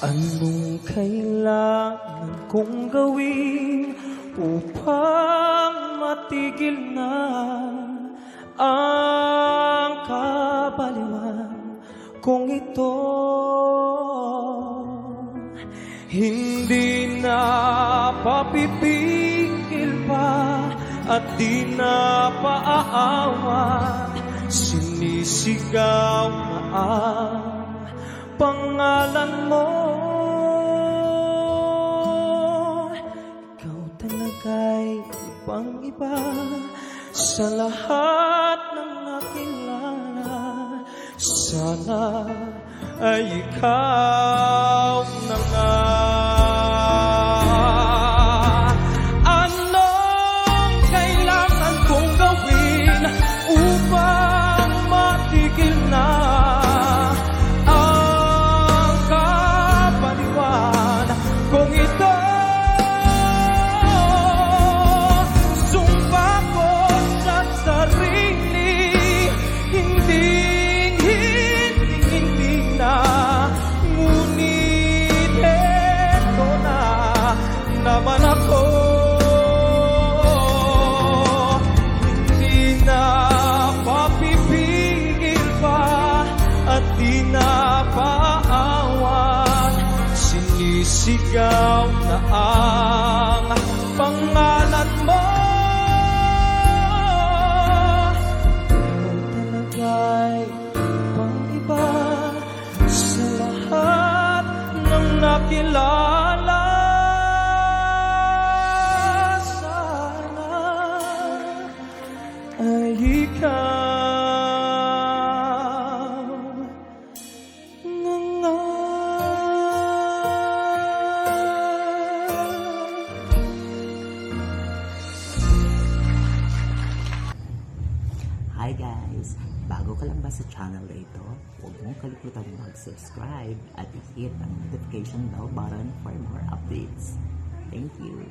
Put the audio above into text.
Anong kailangan kong gawin upang matigil na ang kabaliwan kong ito? Hindi na papipigil pa at di na paaawan. Sinisigaw na ang pangalan mo. Ikaw talaga'y ibang iba Sa lahat ng nakilala Sana ay ikaw na nga At di na paawan Sinisigaw na ang pangalan mo. Ikaw talaga'y ibang iba Sa lahat ng nakilala. Sana ay ikaw Hi guys! Bago ka lang ba sa channel na ito, huwag mong kalimutan mag-subscribe at i-hit ang notification bell button for more updates. Thank you!